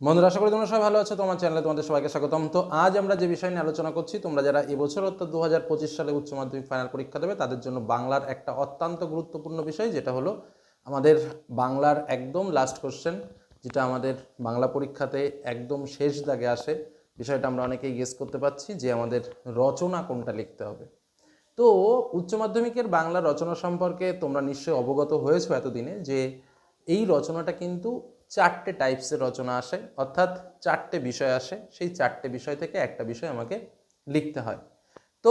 বন্ধুরা, আশা করি তোমরা সবাই ভালো আছো। তোমার চ্যানেলে তোমাদের সবাইকে স্বাগতম। তো আজ আমরা যে বিষয় নিয়ে আলোচনা করছি, তোমরা যারা এবছর অর্থাৎ দু হাজার পঁচিশ সালে উচ্চ মাধ্যমিক ফাইনাল পরীক্ষা দেবে, তাদের জন্য বাংলার একটা অত্যন্ত গুরুত্বপূর্ণ বিষয়, যেটা হলো আমাদের বাংলার একদম লাস্ট কোশ্চেন যেটা আমাদের বাংলা পরীক্ষাতে একদম শেষ দাগে আসে। বিষয়টা আমরা অনেকেই গেস করতে পারছি যে আমাদের রচনা কোনটা লিখতে হবে। তো উচ্চ মাধ্যমিকের বাংলা রচনা সম্পর্কে তোমরা নিশ্চয়ই অবগত হয়েছো এতদিনে যে এই রচনাটা কিন্তু চারটে টাইপসের রচনা আসে, অর্থাৎ চারটে বিষয় আসে, সেই চারটে বিষয় থেকে একটা বিষয় আমাকে লিখতে হয়। তো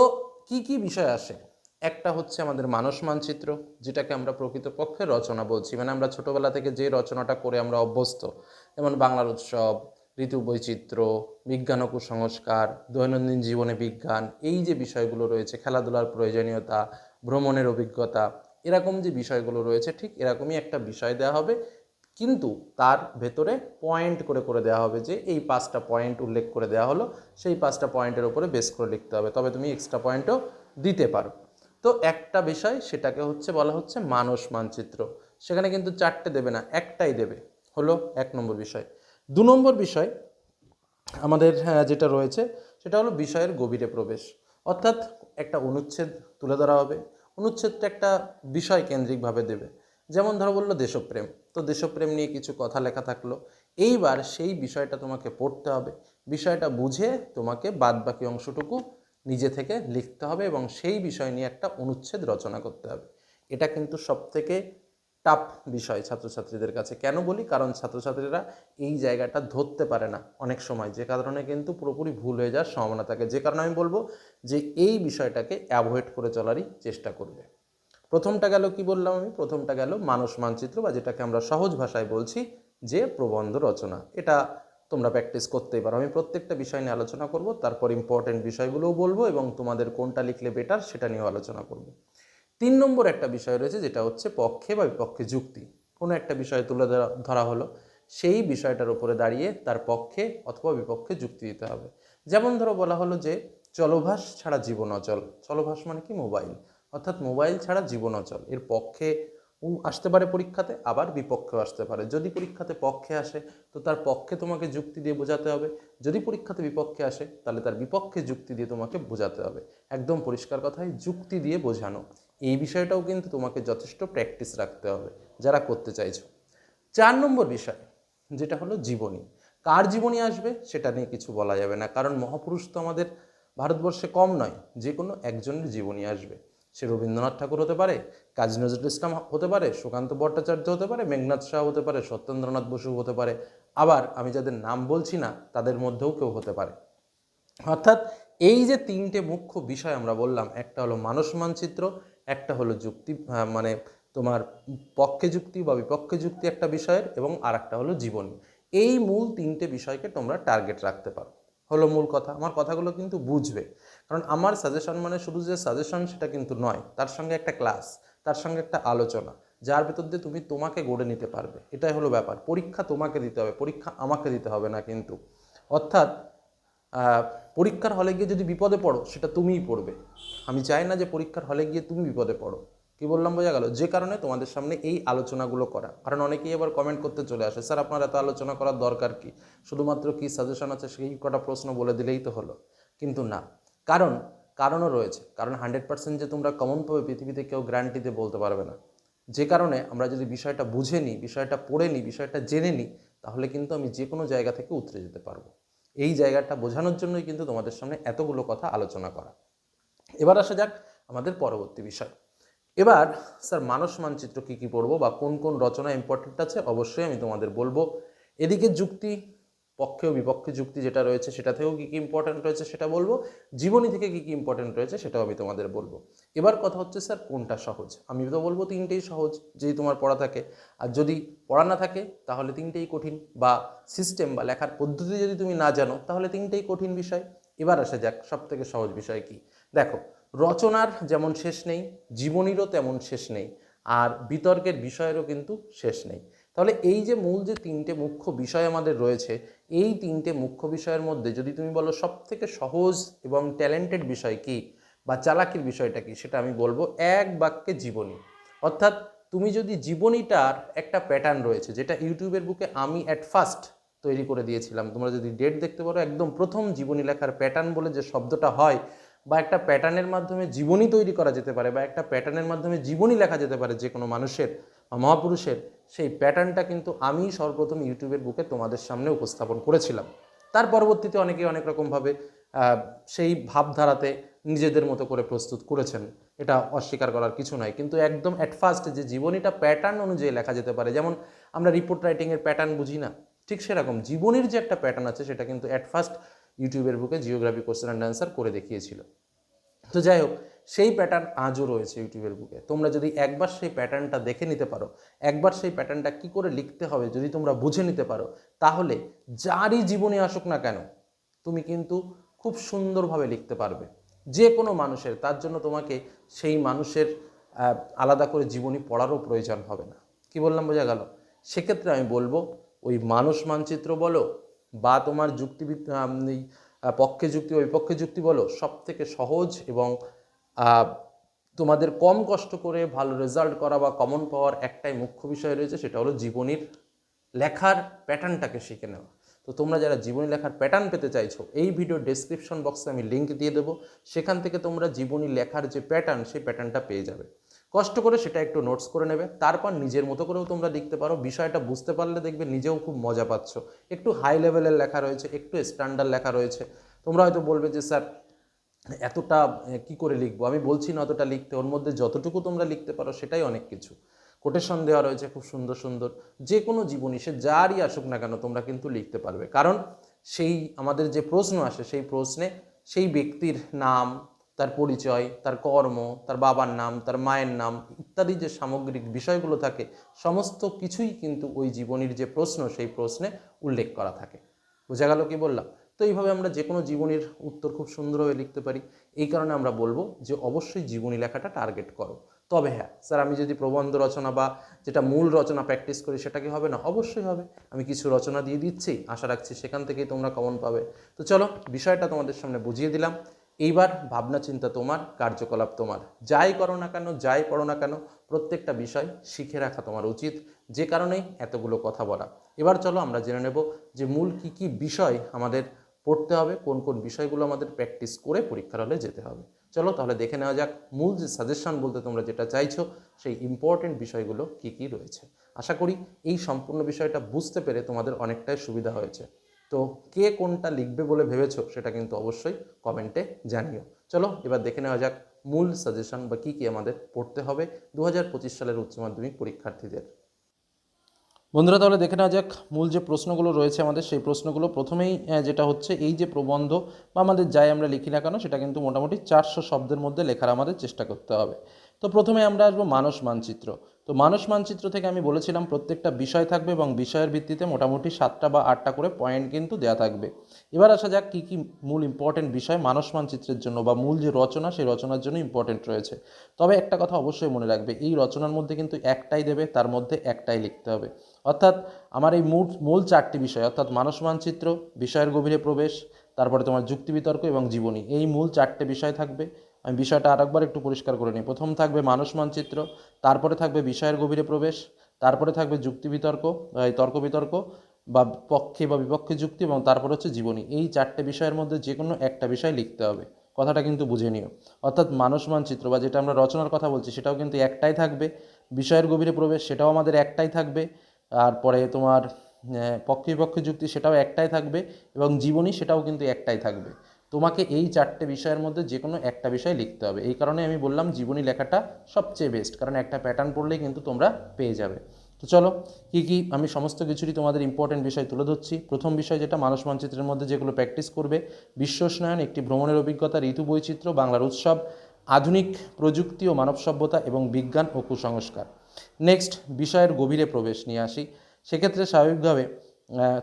কি কি বিষয় আসে? একটা হচ্ছে আমাদের মানস মানচিত্র, যেটাকে আমরা প্রকৃতপক্ষে রচনা বলছি। মানে আমরা ছোটবেলা থেকে যে রচনাটা করে আমরা অভ্যস্ত, যেমন বাংলার উৎসব, ঋতু বৈচিত্র্য, বিজ্ঞান ও কুসংস্কার, দৈনন্দিন জীবনে বিজ্ঞান, এই যে বিষয়গুলো রয়েছে, খেলাধুলার প্রয়োজনীয়তা, ভ্রমণের অভিজ্ঞতা, এরকম যে বিষয়গুলো রয়েছে, ঠিক এরকমই একটা বিষয় দেওয়া হবে। কিন্তু তার ভেতরে পয়েন্ট করে করে দেওয়া হবে যে এই পাঁচটা পয়েন্ট উল্লেখ করে দেওয়া হলো সেই পাঁচটা পয়েন্টের উপরে বেস করে লিখতে হবে। তবে তুমি এক্সট্রা পয়েন্টও দিতে পারো। তো একটা বিষয় সেটাকে হচ্ছে বলা হচ্ছে মানস মানচিত্র। সেখানে কিন্তু চারটে দেবে না একটাই দেবে। হলো এক নম্বর বিষয়। দু নম্বর বিষয় আমাদের আহ, যেটা রয়েছে সেটা হলো বিষয়ের গভীরে প্রবেশ। অর্থাৎ একটা অনুচ্ছেদ তুলে ধরা হবে। অনুচ্ছেদটা একটা বিষয় কেন্দ্রিকভাবে দেবে। যেমন ধরো বলল দেশপ্রেম। তো দেশপ্রেম নিয়ে কিছু কথা লেখা থাকল। এইবার সেই বিষয়টা তোমাকে পড়তে হবে। বিষয়টা বুঝে তোমাকে বাদবাকি অংশটুকু নিজে থেকে লিখতে হবে এবং সেই বিষয় নিয়ে একটা অনুচ্ছেদ রচনা করতে হবে। এটা কিন্তু সবথেকে টাফ বিষয় ছাত্রছাত্রীদের কাছে। কেন বলি? কারণ ছাত্রছাত্রীরা এই জায়গাটা ধরতে পারে না অনেক সময়। যে কারণে কিন্তু পুরোপুরি ভুল হয়ে যাওয়ার সম্ভাবনা থাকে। যে কারণে আমি বলব যে এই বিষয়টাকে অ্যাভয়েড করে চলারই চেষ্টা করবে। প্রথমটা গেল কি বললাম আমি? প্রথমটা গেল মানস মানচিত্র বা যেটাকে আমরা সহজ ভাষায় বলছি যে প্রবন্ধ রচনা। এটা তোমরা প্র্যাকটিস করতেই পারো। আমি প্রত্যেকটা বিষয় নিয়ে আলোচনা করব, তারপর ইম্পর্টেন্ট বিষয়গুলোও বলব এবং তোমাদের কোনটা লিখলে বেটার সেটা নিয়েও আলোচনা করব। তিন নম্বর একটা বিষয় রয়েছে যেটা হচ্ছে পক্ষে বা বিপক্ষে যুক্তি। কোনো একটা বিষয় তুলে ধরা- হলো, সেই বিষয়টার উপরে দাঁড়িয়ে তার পক্ষে অথবা বিপক্ষে যুক্তি দিতে হবে। যেমন ধরো বলা হলো যে চলভাস ছাড়া জীবন অচল। চলভাস মানে কি? মোবাইল। অর্থাৎ মোবাইল ছাড়া জীবন অচল এর পক্ষে আসতে পারে পরীক্ষাতে, আবার বিপক্ষেও আসতে পারে। যদি পরীক্ষাতে পক্ষে আসে, তো তার পক্ষে তোমাকে যুক্তি দিয়ে বোঝাতে হবে। যদি পরীক্ষাতে বিপক্ষে আসে, তাহলে তার বিপক্ষে যুক্তি দিয়ে তোমাকে বোঝাতে হবে। একদম পরিষ্কার কথায় যুক্তি দিয়ে বোঝানো। এই বিষয়টাও কিন্তু তোমাকে যথেষ্ট প্র্যাকটিস রাখতে হবে, যারা করতে চাইছো। চার নম্বর বিষয়, যেটা হলো জীবনী। কার জীবনী আসবে, সেটা নিয়ে কিছু বলা যাবে না। কারণ মহাপুরুষ তো আমাদের ভারতবর্ষে কম নয়, যে কোনো একজনের জীবনী আসবে। সে রবীন্দ্রনাথ ঠাকুর হতে পারে, কাজী নজরুল ইসলাম হতে পারে, সুকান্ত ভট্টাচার্য হতে পারে, মেঘনাথ শাহ হতে পারে, সত্যেন্দ্রনাথ বসু হতে পারে। আবার আমি যাদের নাম বলছি না, তাদের মধ্যেও কেউ হতে পারে। অর্থাৎ এই যে তিনটে মুখ্য বিষয় আমরা বললাম, একটা হলো মানস মানচিত্র, একটা হলো যুক্তি মানে তোমার পক্ষে যুক্তি বা বিপক্ষে যুক্তি একটা বিষয়ের, এবং আর একটা হলো জীবনী। এই মূল তিনটে বিষয়কে তোমরা টার্গেট রাখতে পারো। হলো মূল কথা। আমার কথাগুলো কিন্তু বুঝবে। কারণ আমার সাজেশন মানে শুধু যে সাজেশন সেটা কিন্তু নয়। তার সঙ্গে একটা ক্লাস তার সঙ্গে একটা আলোচনা, যার ভেতর দিয়ে তুমি তোমাকে গড়ে নিতে পারবে। এটাই হলো ব্যাপার। পরীক্ষা তোমাকে দিতে হবে, পরীক্ষা আমাকে দিতে হবে না কিন্তু। অর্থাৎ পরীক্ষার হলে গিয়ে যদি বিপদে পড়ো, সেটা তুমিই পড়বে। আমি চাই না যে পরীক্ষার হলে গিয়ে তুমি বিপদে পড়ো। কি বললাম, বোঝা গেল? যে কারণে তোমাদের সামনে এই আলোচনাগুলো করা। কারণ অনেকেই আবার কমেন্ট করতে চলে আসে, স্যার, আপনার এত আলোচনা করার দরকার কি? শুধুমাত্র কি সাজেশন আছে সেই কটা প্রশ্ন বলে দিলেই তো হলো। কিন্তু না। কারণ, কারণও রয়েছে। কারণ হান্ড্রেড পার্সেন্ট যে তোমরা কমন পাবে, পৃথিবীতে কেউ গ্যারান্টিতে বলতে পারবে না। যে কারণে আমরা যদি বিষয়টা বুঝে নিই, বিষয়টা পড়ে নিই, বিষয়টা জেনে নিই, তাহলে কিন্তু আমি যে কোনো জায়গা থেকে উতরে যেতে পারব। এই জায়গাটা বোঝানোর জন্যই কিন্তু তোমাদের সামনে এতগুলো কথা আলোচনা করা। এবার আসা যাক আমাদের পরবর্তী বিষয়। এবার, স্যার, মানস মানচিত্র কী কী পড়ব বা কোন কোন রচনা ইম্পর্টেন্ট আছে অবশ্যই আমি তোমাদের বলব। এদিকে যুক্তি, পক্ষে ও বিপক্ষে যুক্তি যেটা রয়েছে সেটা থেকেও কী কী ইম্পর্টেন্ট রয়েছে সেটা বলব। জীবনী থেকে কী কী ইম্পর্টেন্ট রয়েছে সেটাও আমি তোমাদের বলব। এবার কথা হচ্ছে, স্যার, কোনটা সহজ? আমি তো বলব তিনটেই সহজ যেই তোমার পড়া থাকে। আর যদি পড়া না থাকে, তাহলে তিনটেই কঠিন বা সিস্টেম বা লেখার পদ্ধতি যদি তুমি না জানো, তাহলে তিনটেই কঠিন বিষয়। এবার আসা যাক সব থেকে সহজ বিষয় কি? দেখো রচনার যেমন শেষ নেই, জীবনীরও তেমন শেষ নেই, আর বিতর্কের বিষয়েরও কিন্তু শেষ নেই। তাহলে এই যে মূল যে তিনটে মুখ্য বিষয় আমাদের রয়েছে, এই তিনটে মুখ্য বিষয়ের মধ্যে যদি তুমি বলো সব থেকে সহজ এবং ট্যালেন্টেড বিষয় কি বা চালাকির বিষয়টা কি, সেটা আমি বলব এক বাক্যে জীবনী। অর্থাৎ তুমি যদি জীবনীটার একটা প্যাটার্ন রয়েছে, যেটা ইউটিউবের বুকে আমি অ্যাট ফার্স্ট তৈরি করে দিয়েছিলাম, তোমরা যদি ডেট দেখতে পারো, একদম প্রথম জীবনী লেখার প্যাটার্ন বলে যে শব্দটা হয় বা একটা প্যাটার্নের মাধ্যমে জীবনী তৈরি করা যেতে পারে বা একটা প্যাটার্নের মাধ্যমে জীবনী লেখা যেতে পারে যে কোনো মানুষের বা মহাপুরুষের, সেই প্যাটার্নটা কিন্তু আমি সর্বপ্রথম ইউটিউবের বুকে তোমাদের সামনে উপস্থাপন করেছিলাম। তার পরবর্তীতে অনেকে অনেক রকমভাবে সেই ভাবধারাতে নিজেদের মতো করে প্রস্তুত করেছেন। এটা অস্বীকার করার কিছু নয় কিন্তু একদম অ্যাট ফার্স্ট যে জীবনীটা প্যাটার্ন অনুযায়ী লেখা যেতে পারে, যেমন আমরা রিপোর্ট রাইটিংয়ের প্যাটার্ন বুঝি না, ঠিক সেরকম। জীবনীর যে একটা প্যাটার্ন আছে, সেটা কিন্তু অ্যাট ফার্স্ট ইউটিউবের বুকে জিওগ্রাফি কোশ্চেন অ্যান্ড অ্যান্সার করে দেখিয়েছিল। তো যাই হোক, সেই প্যাটার্ন আজও রয়েছে ইউটিউবের বুকে। তোমরা যদি একবার সেই প্যাটার্নটা দেখে নিতে পারো, একবার সেই প্যাটার্নটা কি করে লিখতে হবে যদি তোমরা বুঝে নিতে পারো, তাহলে যারই জীবনে আসুক না কেন, তুমি কিন্তু খুব সুন্দরভাবে লিখতে পারবে। যে কোনো মানুষের, তার জন্য তোমাকে সেই মানুষের আলাদা করে জীবনী পড়ারও প্রয়োজন হবে না। কি বললাম, বোঝা গেল? সেক্ষেত্রে আমি বলব, ওই মানুষ মানচিত্র বলো বা তোমার এই, পক্ষে যুক্তি বা বিপক্ষে যুক্তি বলো সব থেকে সহজ এবং তোমাদের কম কষ্ট করে ভালো রেজাল্ট করা বা কমন পাওয়ার একটাই মুখ্য বিষয় রয়েছে সেটা হলো জীবনীর লেখার প্যাটার্নটাকে শিখে নেওয়া। তো তোমরা যারা জীবনী লেখার প্যাটার্ন পেতে চাইছো এই ভিডিও ডেসক্রিপশন বক্সে আমি লিঙ্ক দিয়ে দেবো। সেখান থেকে তোমরা জীবনী লেখার যে প্যাটার্ন সেই প্যাটার্নটা পেয়ে যাবে। কষ্ট করে সেটা একটু নোটস করে নেবে। তারপর নিজের মতো করেও তোমরা লিখতে পারো। বিষয়টা বুঝতে পারলে দেখবে নিজেও খুব মজা পাচ্ছ। একটু হাই লেভেলের লেখা রয়েছে, একটু স্ট্যান্ডার্ড লেখা রয়েছে। তোমরা হয়তো বলবে যে, স্যার, এতটা কি করে লিখব? আমি বলছি না অতটা লিখতে। ওর মধ্যে যতটুকু তোমরা লিখতে পারো সেটাই অনেক কিছু। কোটেশন দেওয়া রয়েছে খুব সুন্দর সুন্দর। যে কোনো জীবনী, সে যারই আসুক না কেন, তোমরা কিন্তু লিখতে পারবে। কারণ সেই, আমাদের যে প্রশ্ন আসে, সেই প্রশ্নে সেই ব্যক্তির নাম তার পরিচয়, তার কর্ম, তার বাবার নাম, তার মায়ের নাম ইত্যাদি যে সামগ্রিক বিষয়গুলো থাকে, সমস্ত কিছুই কিন্তু ওই জীবনীর যে প্রশ্ন, সেই প্রশ্নে উল্লেখ করা থাকে। বোঝা গেল কি বললাম? তো এইভাবে আমরা যে কোনো জীবনীর উত্তর খুব সুন্দরভাবে লিখতে পারি। এই কারণে আমরা বলব যে অবশ্যই জীবনী লেখাটা টার্গেট করো। তবে হ্যাঁ স্যার, আমি যদি প্রবন্ধ রচনা বা যেটা মূল রচনা প্র্যাকটিস করি, সেটা কি হবে না? অবশ্যই হবে। আমি কিছু রচনা দিয়ে দিচ্ছি, আশা রাখছি সেখান থেকেই তোমরা কমন পাবে। তো চলো, বিষয়টা তোমাদের সামনে বুঝিয়ে দিলাম। এইবার ভাবনা চিন্তা তোমার, কার্যকলাপ তোমার। যাই করো না কেন, যাই পড়ো না কেন, প্রত্যেকটা বিষয় শিখে রাখা তোমার উচিত, যে কারণেই এতগুলো কথা বলা। এবার চলো আমরা জেনে নেব যে মূল কি কি বিষয় আমাদের পড়তে হবে, কোন কোন বিষয়গুলো আমাদের প্র্যাকটিস করে পরীক্ষার হলে যেতে হবে। চলো তাহলে দেখে নেওয়া যাক, মূল যে সাজেশন বলতে তোমরা যেটা চাইছো, সেই ইম্পর্টেন্ট বিষয়গুলো কি কি রয়েছে। আশা করি এই সম্পূর্ণ বিষয়টা বুঝতে পেরে তোমাদের অনেকটাই সুবিধা হয়েছে। তো কে কোনটা লিখবে বলে ভেবেছো সেটা কিন্তু অবশ্যই কমেন্টে জানিও। চলো, এবার দেখে নেওয়া যাক মূল সাজেশন বা কী কী আমাদের পড়তে হবে দু হাজার পঁচিশ সালের উচ্চ মাধ্যমিক পরীক্ষার্থীদের। বন্ধুরা, তাহলে দেখে নেওয়া যাক মূল যে প্রশ্নগুলো রয়েছে আমাদের, সেই প্রশ্নগুলো প্রথমেই যেটা হচ্ছে এই যে প্রবন্ধ বা আমাদের যাই আমরা লিখি না কেন, সেটা কিন্তু মোটামুটি চারশো শব্দের মধ্যে লেখার আমাদের চেষ্টা করতে হবে। তো প্রথমে আমরা আসব মানস মানচিত্র। তো মানস মানচিত্র থেকে আমি বলেছিলাম প্রত্যেকটা বিষয় থাকবে এবং বিষয়ের ভিত্তিতে মোটামুটি সাতটা বা আটটা করে পয়েন্ট কিন্তু দেওয়া থাকবে। এবার আসা যাক কী কী মূল ইম্পর্টেন্ট বিষয় মানস মানচিত্রের জন্য বা মূল যে রচনা, সেই রচনার জন্য ইম্পর্টেন্ট রয়েছে। তবে একটা কথা অবশ্যই মনে রাখবে, এই রচনার মধ্যে কিন্তু একটাই দেবে, তার মধ্যে একটাই লিখতে হবে। অর্থাৎ আমার এই মূল মূল চারটি বিষয়, অর্থাৎ মানস মানচিত্র, বিষয়ের গভীরে প্রবেশ, তারপরে তোমার যুক্তি বিতর্ক এবং জীবনী, এই মূল চারটে বিষয় থাকবে। আমি বিষয়টা আরেকবার একটু পরিষ্কার করে নিই। প্রথম থাকবে মানুষ মানচিত্র, তারপরে থাকবে বিষয়ের গভীরে প্রবেশ, তারপরে থাকবে যুক্তি বিতর্ক, এই তর্ক বিতর্ক বা পক্ষে বা বিপক্ষে যুক্তি এবং তারপর হচ্ছে জীবনী। এই চারটে বিষয়ের মধ্যে যে কোনো একটা বিষয় লিখতে হবে। কথাটা কিন্তু বুঝে নিও। অর্থাৎ মানস মানচিত্র বা যেটা আমরা রচনার কথা বলছি, সেটাও কিন্তু একটাই থাকবে। বিষয়ের গভীরে প্রবেশ, সেটাও আমাদের একটাই থাকবে। আর পরে তোমার পক্ষে বিপক্ষে যুক্তি, সেটাও একটাই থাকবে এবং জীবনী, সেটাও কিন্তু একটাই থাকবে। তোমাকে এই চারটে বিষয়ের মধ্যে যে কোনো একটা বিষয় লিখতে হবে। এই কারণে আমি বললাম জীবনী লেখাটা সবচেয়ে বেস্ট কারণ একটা প্যাটার্ন পড়লেই কিন্তু তোমরা পেয়ে যাবে। তো চলো, কী কী আমি সমস্ত কিছুরই তোমাদের ইম্পর্টেন্ট বিষয় তুলে ধরছি। প্রথম বিষয় যেটা মানুষ মানচিত্রের মধ্যে যেগুলো প্র্যাকটিস করবে, বিশ্ব উষ্ণায়ন, একটি ভ্রমণের অভিজ্ঞতা, ঋতু বৈচিত্র্য, বাংলার উৎসব, আধুনিক প্রযুক্তি ও মানব সভ্যতা এবং বিজ্ঞান ও কুসংস্কার। নেক্সট বিষয়ের গভীরে প্রবেশ নিয়ে আসি। সেক্ষেত্রে স্বাভাবিকভাবে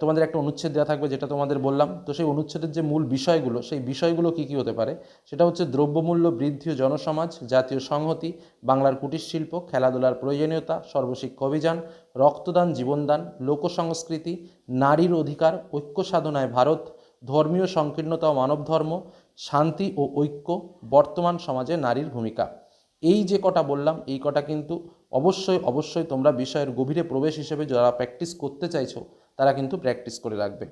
তোমাদের একটা অনুচ্ছেদ দেওয়া থাকবে যেটা তোমাদের বললাম। তো সেই অনুচ্ছেদের যে মূল বিষয়গুলো, সেই বিষয়গুলো কী কী হতে পারে? সেটা হচ্ছে দ্রব্যমূল্য বৃদ্ধি ও জনসমাজ, জাতীয় সংহতি, বাংলার কুটির শিল্প, খেলাধুলার প্রয়োজনীয়তা, সর্বশিক্ষা অভিযান, রক্তদান, জীবনদান, লোকসংস্কৃতি, নারীর অধিকার, ঐক্য সাধনায় ভারত, ধর্মীয় সংকীর্ণতা ও মানব ধর্ম, শান্তি ও ঐক্য, বর্তমান সমাজে নারীর ভূমিকা। এই যে কটা বললাম, এই কটা কিন্তু অবশ্যই অবশ্যই তোমরা বিষয়ের গভীরে প্রবেশ হিসেবে যারা প্র্যাকটিস করতে চাইছো তারা কিন্তু প্র্যাকটিস করে রাখবে।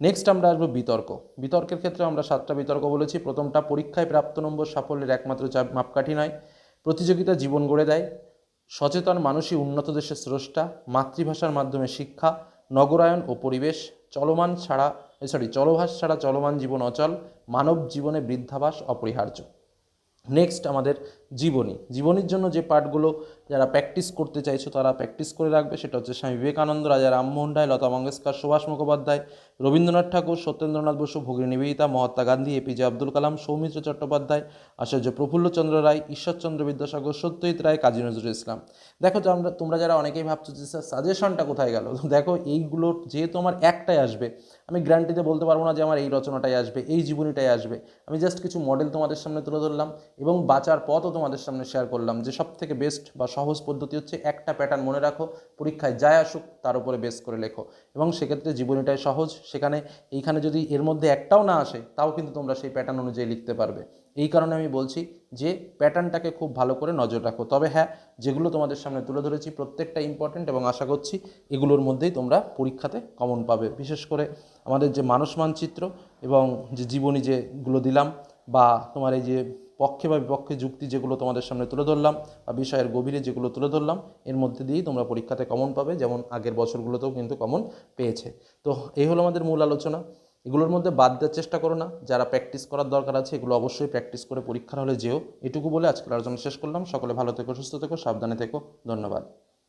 নেক্সট আমরা আসব বিতর্ক। বিতর্কের ক্ষেত্রে আমরা সাতটা বিতর্ক বলেছি। প্রথমটা, পরীক্ষায় প্রাপ্ত নম্বর সাফল্যের একমাত্র চাপ- মাপকাঠি নয়। প্রতিযোগিতা জীবন গড়ে দেয়। সচেতন মানুষই উন্নত দেশের স্রষ্টা। মাতৃভাষার মাধ্যমে শিক্ষা, নগরায়ন ও পরিবেশ। চলমান ছাড়া সরি চলভাস ছাড়া চলমান জীবন অচল। মানব জীবনে বৃদ্ধাবাস অপরিহার্য। নেক্সট আমাদের জীবনী। জীবনীর জন্য যে পাঠগুলো যারা প্র্যাকটিস করতে চাইছো তারা প্র্যাকটিস করে রাখবে, সেটা হচ্ছে স্বামী বিবেকানন্দ, রাজা রামমোহন রায়, লতা মঙ্গেশকর, সুভাষ মুখোপাধ্যায় রবীন্দ্রনাথ ঠাকুর, সত্যেন্দ্রনাথ বসু, ভগিনী নিবেদিতা, মহাত্মা গান্ধী এপিজে আব্দুল কালাম, সৌমিত্র চট্টোপাধ্যায়, আচার্য প্রফুল্লচন্দ্র রায়, ঈশ্বরচন্দ্র বিদ্যাসাগর, সত্যজিৎ রায়, কাজী নজরুল ইসলাম। দেখো তো আমরা তোমরা যারা অনেকেই ভাবছ যে, স্যার সাজেশনটা কোথায় গেল? দেখো এইগুলোর যেহেতু আমার একটাই আসবে, আমি গ্যারান্টিতে বলতে পারব না যে আমার এই রচনাটাই আসবে, এই জীবনীটাই আসবে। আমি জাস্ট কিছু মডেল তোমাদের সামনে তুলে ধরলাম এবং বাঁচার পথও তোমাদের সামনে শেয়ার করলাম যে সব থেকে বেস্ট বা সহজ পদ্ধতি হচ্ছে একটা প্যাটার্ন মনে রাখো, পরীক্ষায় যায় আসুক, তার উপরে বেস করে লেখো। এবং সেক্ষেত্রে জীবনীটাই সহজ সেখানে এইখানে যদি এর মধ্যে একটাও না আসে, তাও কিন্তু তোমরা সেই প্যাটার্ন অনুযায়ী লিখতে পারবে। এই কারণে আমি বলছি যে প্যাটার্নটাকে খুব ভালো করে নজর রাখো। তবে হ্যাঁ যেগুলো তোমাদের সামনে তুলে ধরেছি, প্রত্যেকটা ইম্পর্টেন্ট এবং আশা করছি এগুলোর মধ্যেই তোমরা পরীক্ষাতে কমন পাবে। বিশেষ করে আমাদের যে মানস মানচিত্র এবং যে জীবনী যেগুলো দিলাম বা তোমার এই যে পক্ষে বা বিপক্ষে যুক্তি যেগুলো তোমাদের সামনে তুলে ধরলাম বা বিষয়ের গভীরে যেগুলো তুলে ধরলাম, এর মধ্যে দিয়েই তোমরা পরীক্ষাতে কমন পাবে, যেমন আগের বছরগুলোতেও কিন্তু কমন পেয়েছে। তো এই হলো আমাদের মূল আলোচনা। এগুলোর মধ্যে বাদ দেওয়ার চেষ্টা করো না। যারা প্র্যাকটিস করার দরকার আছে, এগুলো অবশ্যই প্র্যাকটিস করে পরীক্ষার হলে যেও। এটুকু বলে আজকের আলোচনা শেষ করলাম। সকলে ভালো থেকো, সুস্থ থেকো, সাবধানে থেকো। ধন্যবাদ।